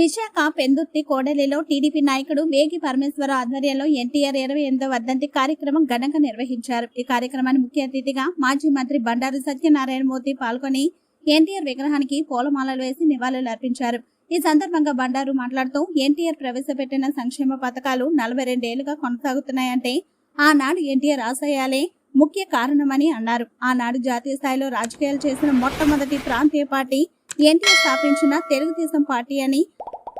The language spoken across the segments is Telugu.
విశాఖ పెందుర్తి కోడలిలో టీడీపీ నాయకుడు వేగి పరమేశ్వర ఆధ్వర్యంలో ఎన్టీఆర్ ఇరవై ఎనిమిదో వర్ధంతి కార్యక్రమం ఘనంగా నిర్వహించారు. ఈ కార్యక్రమాన్ని ముఖ్య అతిథిగా మాజీ మంత్రి బండారు సత్యనారాయణ మూర్తి పాల్గొని ఎన్టీఆర్ విగ్రహానికి పూలమాలలు వేసి నివాళులు అర్పించారు. ఈ సందర్భంగా బండారు మాట్లాడుతూ ఎన్టీఆర్ ప్రవేశపెట్టిన సంక్షేమ పథకాలు నలభై రెండేళ్ళుగా కొనసాగుతున్నాయంటే ఆనాడు ఎన్టీఆర్ ఆశయాలే ముఖ్య కారణమని అన్నారు. ఆనాడు జాతీయ స్థాయిలో రాజకీయాలు చేసిన మొట్టమొదటి ప్రాంతీయ పార్టీ ఎన్టీఆర్ స్థాపించిన తెలుగుదేశం పార్టీ అని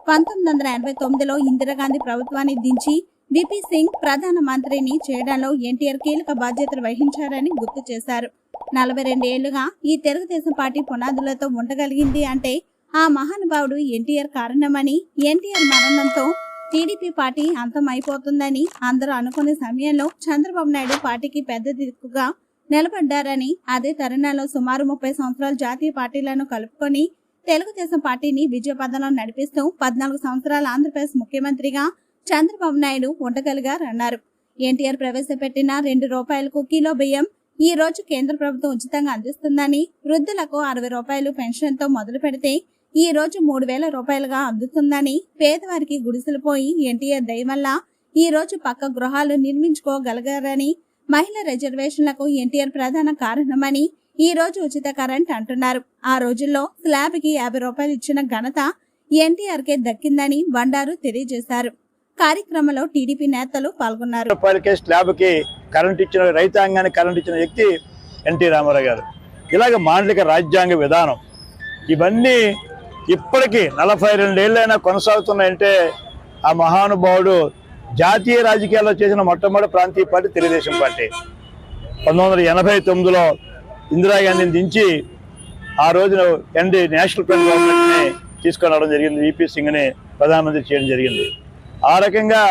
పంతొమ్మిది వందల ఎనభై తొమ్మిదిలో ఇందిరాగాంధీ ప్రభుత్వాన్ని దించి విపి సింగ్ ప్రధాన మంత్రిని చేయడంలో ఎన్టీఆర్ కీలక బాధ్యతలు వహించారని గుర్తు చేశారు. నలభై రెండేళ్ళుగా ఈ తెలుగుదేశం పార్టీ పునాదులతో ఉండగలిగింది అంటే ఆ మహానుభావుడు ఎన్టీఆర్ కారణమని ఎన్టీఆర్ మరణంతో టీడీపీ పార్టీ అంతమైపోతుందని అందరూ అనుకునే సమయంలో చంద్రబాబు నాయుడు పార్టీకి పెద్ద దిక్కుగా నిలబడ్డారని అదే తరుణంలో సుమారు ముప్పై సంవత్సరాలు జాతీయ పార్టీలను కలుపుకొని తెలుగుదేశం పార్టీని విజయపథంలో నడిపిస్తూ పద్నాలుగు సంవత్సరాల ఆంధ్రప్రదేశ్ ముఖ్యమంత్రిగా చంద్రబాబు నాయుడు ఉండగలిగారన్నారు ఎన్టీఆర్ ప్రవేశపెట్టిన రెండు రూపాయలకు కిలో బియ్యం ఈ రోజు కేంద్ర ప్రభుత్వం ఉచితంగా అందిస్తుందని వృద్ధులకు అరవై రూపాయలు పెన్షన్తో మొదలు పెడితే ఈ రోజు మూడు వేల రూపాయలుగా అందుతుందని పేదవారికి గుడిసెలు పోయి ఎన్టీఆర్ దయ వల్ల ఈ రోజు పక్క గృహాలు నిర్మించుకోగలిగారని మహిళ రిజర్వేషన్లకు ఎన్టీఆర్ ప్రధాన కారణమని ఈ రోజు ఉచిత కరెంట్ అంటున్నారు. ఆ రోజుల్లో స్లాబ్కి యాభై రూపాయలు ఇచ్చిన ఘనత ఎన్టీఆర్ కే దక్కిందని బండారు తెలియజేశారు. కార్యక్రమంలో టీడీపీ నేతలు పాల్గొన్నారు. రూపాయలకే స్లాబ్కి కరెంట్ ఇచ్చిన రైతాంగానికి కరెంట్ ఇచ్చిన వ్యక్తి ఎన్టీ రామారావు గారు. ఇలాగ మాండలిక రాజ్యాంగ విధానం ఇవన్నీ ఇప్పటికీ నలభై రెండేళ్ళైనా కొనసాగుతున్నాయంటే ఆ మహానుభావుడు జాతీయ రాజకీయాల్లో చేసిన మొట్టమొదటి ప్రాంతీయ పార్టీ తెలుగుదేశం పార్టీ. పంతొమ్మిది వందల ఎనభై తొమ్మిదిలో ఇందిరాగాంధీని దించి ఆ రోజున ఎన్డీ నేషనల్ ఫ్రంట్ గవర్నమెంట్ని తీసుకొని రావడం జరిగింది. ఈపీ సింగ్ని ప్రధానమంత్రి చేయడం జరిగింది. ఆ రకంగా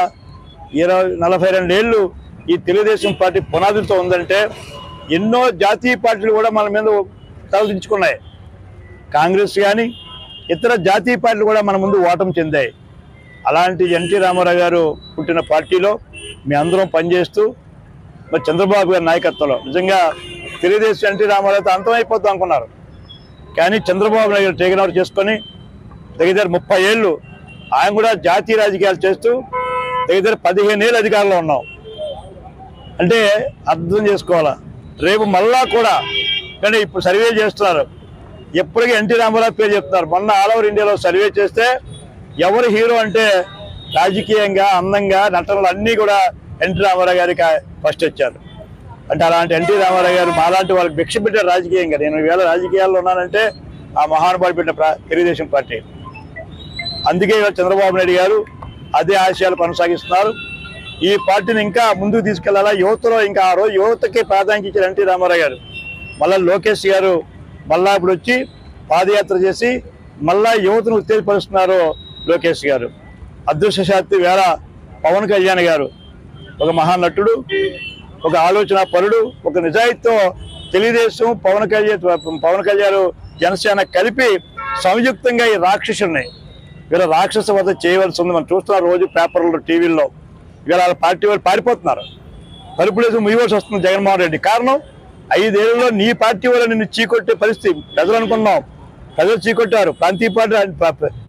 ఇరవై నలభై రెండేళ్ళు ఈ తెలుగుదేశం పార్టీ పునాదులతో ఉందంటే ఎన్నో జాతీయ పార్టీలు కూడా మన మీద తలదించుకున్నాయి కాంగ్రెస్ కానీ ఇతర జాతీయ పార్టీలు కూడా మన ముందు ఓటమి చెందాయి. అలాంటి ఎన్టీ రామారావు గారు పుట్టిన పార్టీలో మీ అందరం పనిచేస్తూ మరి చంద్రబాబు గారి నాయకత్వంలో. నిజంగా తెలుగుదేశం ఎన్టీ రామారావుతో అంతమైపోద్దాం అనుకున్నారు. కానీ చంద్రబాబు నాయుడు గారు టేకన్ ఓవర్ చేసుకొని దగ్గర ముప్పై ఏళ్ళు ఆయన కూడా జాతీయ రాజకీయాలు చేస్తూ దగ్గర పదిహేను ఏళ్ళు అధికారంలో ఉన్నాం. అంటే అర్థం చేసుకోవాలా? రేపు మళ్ళా కూడా కానీ ఇప్పుడు సర్వే చేస్తున్నారు. ఎప్పటికీ ఎన్టీ రామారావు పేరు చెప్తున్నారు. మొన్న ఆల్ ఓవర్ ఇండియాలో సర్వే చేస్తే ఎవరు హీరో అంటే రాజకీయంగా అందంగా నటనలు అన్నీ కూడా ఎన్టీ రామారావు గారికి ఫస్ట్ వచ్చారు. అంటే అలాంటి ఎన్టీ రామారావు గారు మాలాంటి వాళ్ళకి భిక్ష పెట్టారు రాజకీయంగా నేను ఈవేళ రాజకీయాల్లో ఉన్నానంటే ఆ మహానుభావుడు పెట్టిన తెలుగుదేశం పార్టీ. అందుకే చంద్రబాబు నాయుడు గారు అదే ఆశయాలు కొనసాగిస్తున్నారు. ఈ పార్టీని ఇంకా ముందుకు తీసుకెళ్ళాలా? యువతలో ఇంకా ఆ రోజు యువతకి ప్రాధాన్యత ఇచ్చారు ఎన్టీ రామారావు గారు. మళ్ళా లోకేష్ గారు మళ్ళా ఇప్పుడు వచ్చి పాదయాత్ర చేసి మళ్ళా యువతను ఉత్తేజపరుస్తున్నారు లోకేష్ గారు. అదృష్టశాత్తు వేళ పవన్ కళ్యాణ్ గారు. ఒక మహానటుడు ఒక ఆలోచన పరుడు ఒక నిజాయితీతో తెలుగుదేశం పవన్ కళ్యాణ్ పవన్ కళ్యాణ్ జనసేన కలిపి సంయుక్తంగా ఈ రాక్షసుని వీళ్ళ రాక్షస వద్ద చేయవలసి ఉంది. మనం చూస్తున్నాం రోజు పేపర్లో టీవీల్లో. వీళ్ళ వాళ్ళ పార్టీ వాళ్ళు పారిపోతున్నారు. తలుపులేసి ముయ్యవలసి వస్తుంది జగన్మోహన్ రెడ్డి. కారణం ఐదేళ్ళలో నీ పార్టీ వాళ్ళు నిన్ను చీకొట్టే పరిస్థితి. ప్రజలు అనుకున్నాం. ప్రజలు చీకొట్టారు. ప్రాంతీయ పార్టీ